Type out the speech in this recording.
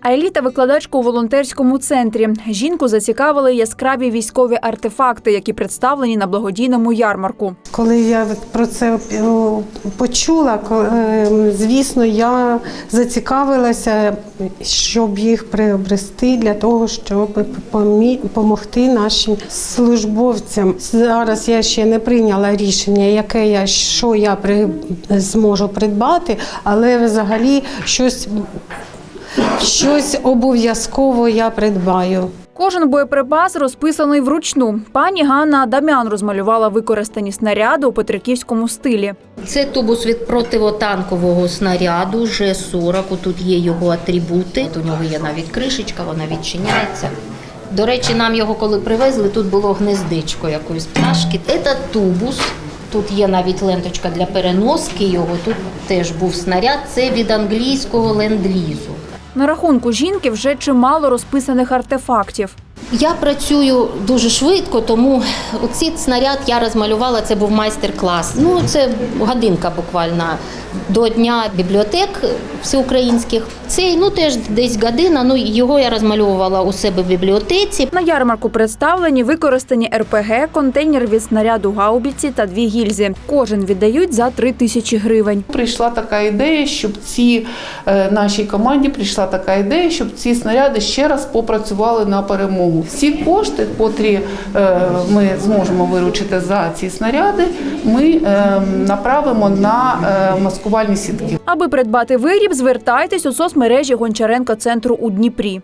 А Еліта викладачка у волонтерському центрі. Жінку зацікавили яскраві військові артефакти, які представлені на благодійному ярмарку. Коли я про це почула, ко- е, звісно, я зацікавилася, щоб їх приобрести для того, щоб допомогти нашим службовцям. Зараз я ще не прийняла рішення, яке я що я при, зможу придбати, але взагалі щось, щось обов'язково я придбаю. Кожен боєприпас розписаний вручну. Пані Ганна Адамян розмалювала використані снаряди у петриківському стилі. Це тубус від противотанкового снаряду Ж-40. Тут є його атрибути. У нього є навіть кришечка, вона відчиняється. До речі, нам його коли привезли, тут було гнездичко якоїсь пташки. Це тубус. Тут є навіть ленточка для переноски його. Тут теж був снаряд. Це від англійського ленд-лізу. На рахунку жінки вже чимало розписаних артефактів. Я працюю дуже швидко, тому оці снаряд я розмалювала. Це був майстер-клас. Ну це годинка буквально до дня бібліотек всеукраїнських. Цей ну теж десь година. Ну його я розмальовувала у себе в бібліотеці. На ярмарку представлені використані РПГ, контейнер від снаряду гаубіці та дві гільзи. Кожен віддають за три тисячі гривень. Прийшла така ідея, щоб ці е, нашій команді прийшла така ідея, щоб ці снаряди ще раз попрацювали на перемогу. Всі кошти, котрі е, ми зможемо виручити за ці снаряди, ми е, направимо на е, маскувальні сітки. Аби придбати виріб, звертайтесь у соцмережі Гончаренко центру у Дніпрі.